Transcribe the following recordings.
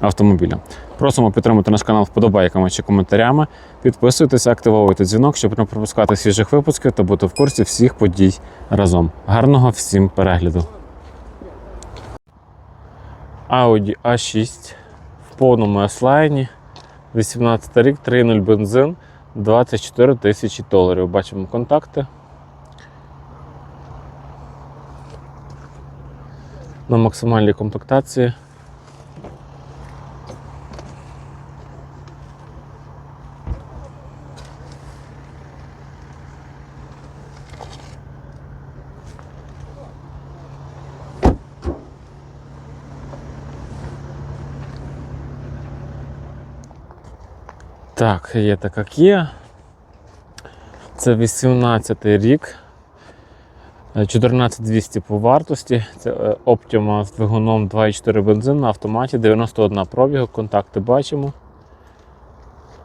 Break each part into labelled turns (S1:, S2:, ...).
S1: автомобіля. Просимо підтримати наш канал вподобайками чи коментарями. Підписуйтесь, активовуйте дзвінок, щоб не пропускати свіжих випусків та бути в курсі всіх подій разом. Гарного всім перегляду! Audi A6 в повному S-лайні. 18 рік, 3.0 бензин, 24 тисячі доларів. Бачимо контакти. На максимальній комплектації. Так, є така Kia. Це 18 рік. Е, 14200 по вартості. Це е, Optima з двигуном 2,4 бензин на автоматі, 91 пробігу, контакти бачимо.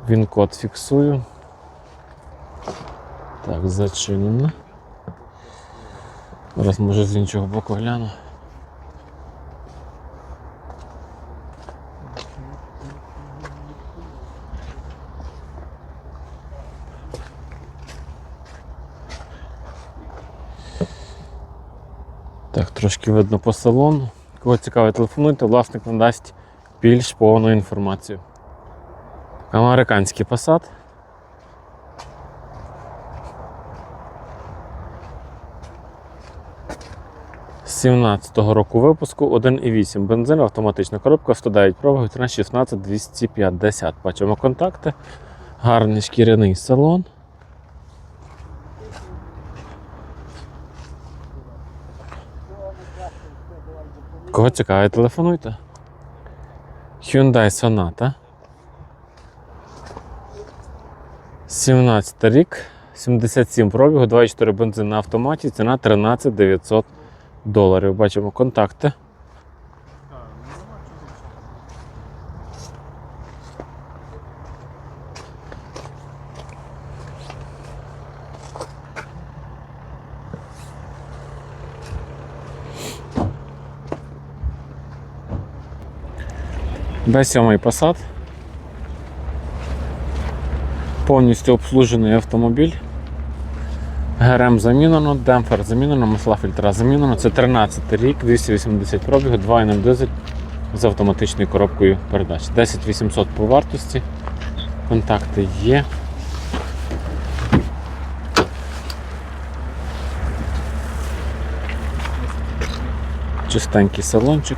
S1: Він код фіксую. Так, зачинено. Зараз може з іншого боку гляну. Так, трошки видно по салону. Кого цікавить, телефонуйте, власник надасть більш повну інформацію. Американський Passat. З 17-го року випуску 1,8 бензин, автоматична коробка, 109 пробігів, 16 250. Бачимо контакти. Гарний шкіряний салон. Кого цікавить, телефонуйте. Hyundai Sonata. 17 рік, 77 пробігу, 2,4 бензин на автоматі, ціна 13 900 доларів. Бачимо контакти. Б7 Passat. Повністю обслужений автомобіль. ГРМ замінено, демпфер замінено, масла фільтра замінено. Це 13 рік, 280 пробігу, 2.0 дизель з автоматичною коробкою передач. 10800 по вартості. Контакти є. Чистенький салончик.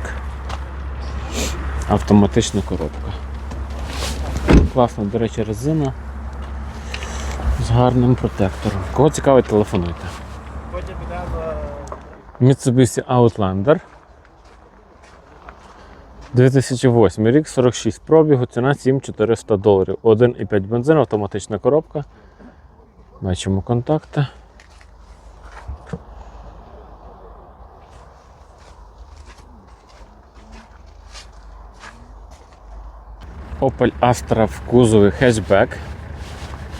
S1: Автоматична коробка. Класна, до речі, резина з гарним протектором. Кого цікавить, телефонуйте. Mitsubishi Outlander. 2008 рік, 46 пробігу, ціна 7400 доларів. 1,5 бензин, автоматична коробка. Бачимо контакти. Opel Astra в кузові хетчбек.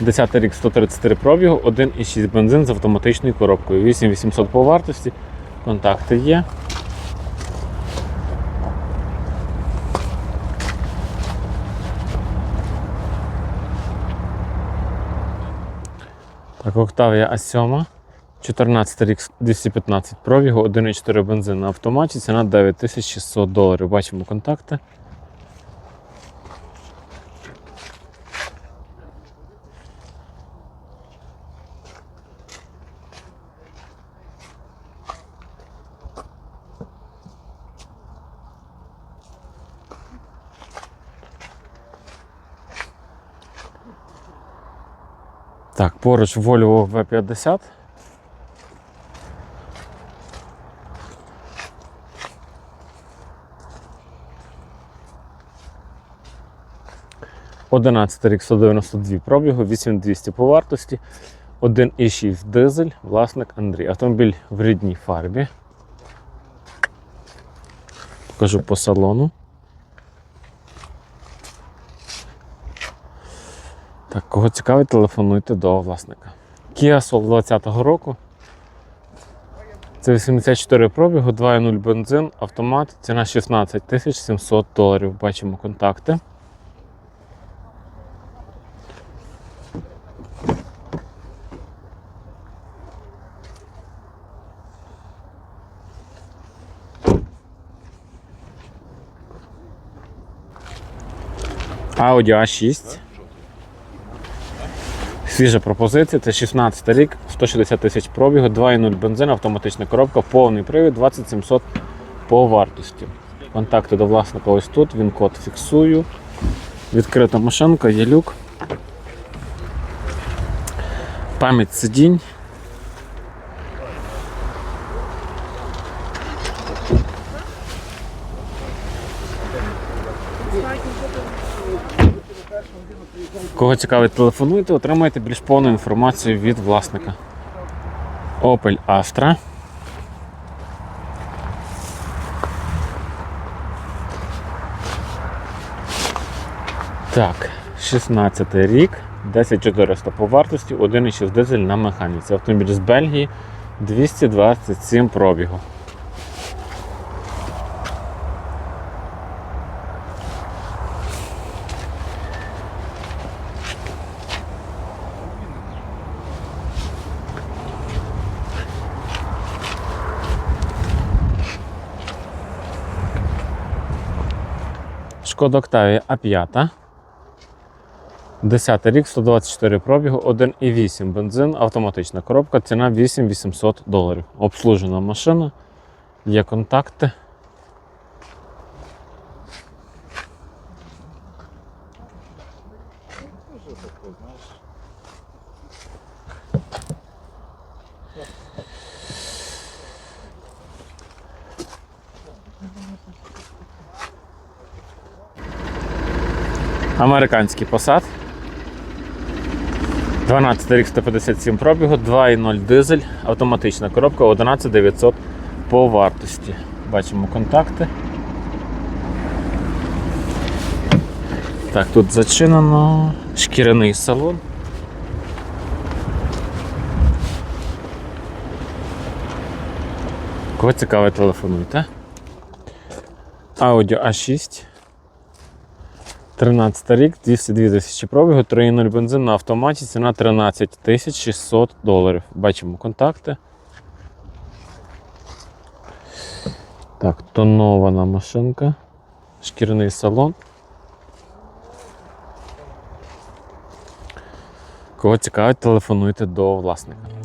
S1: 10 рік 133 пробігу, 1,6 бензин з автоматичною коробкою. 8800 по вартості. Контакти є. Так, Octavia A7. 14 рік 215 пробігу, 1,4 бензин на автоматі, ціна 9600 доларів. Бачимо контакти. Так, поруч Volvo V50. Одинадцятий рік 192 пробігу, 8200 по вартості, 1,6 дизель, власник Андрій. Автомобіль в рідній фарбі. Покажу по салону. Так, кого цікавить, телефонуйте до власника. Kia Soul 20-го року. Це 84 пробігу, 2.0 бензин, автомат, ціна 16 тисяч 700 доларів. Бачимо контакти. Audi A6. Свіжа пропозиція, це 16 рік, 160 тисяч пробігу, 2.0 бензин, автоматична коробка, повний привід, 2700 по вартості. Контакти до власника ось тут, він код фіксую. Відкрита машинка, є люк. Пам'ять сидінь. Кого цікавить, телефонуйте, отримаєте більш повну інформацію від власника. Opel Astra. Так, 16 рік, 10400 по вартості, 1,6 дизель на механіці. Автомобіль з Бельгії 227 пробігу. Шкода Octavia А5. 10 рік, 124 пробігу, 1,8 бензин, автоматична коробка, ціна 8800 доларів. Обслужена машина, є контакти. Американський посад. 12 рік 157 пробігу, 2,0 дизель, автоматична коробка 11900 по вартості. Бачимо контакти. Так, тут зачинено, шкіряний салон. Кого цікаве, телефонуйте. Audi A6. 13 рік, 202 тисячі пробігу, 3.0 бензин на автоматі, ціна 13 тисяч 600 доларів. Бачимо контакти. Так, тонована машинка, шкіряний салон. Кого цікавить, телефонуйте до власника.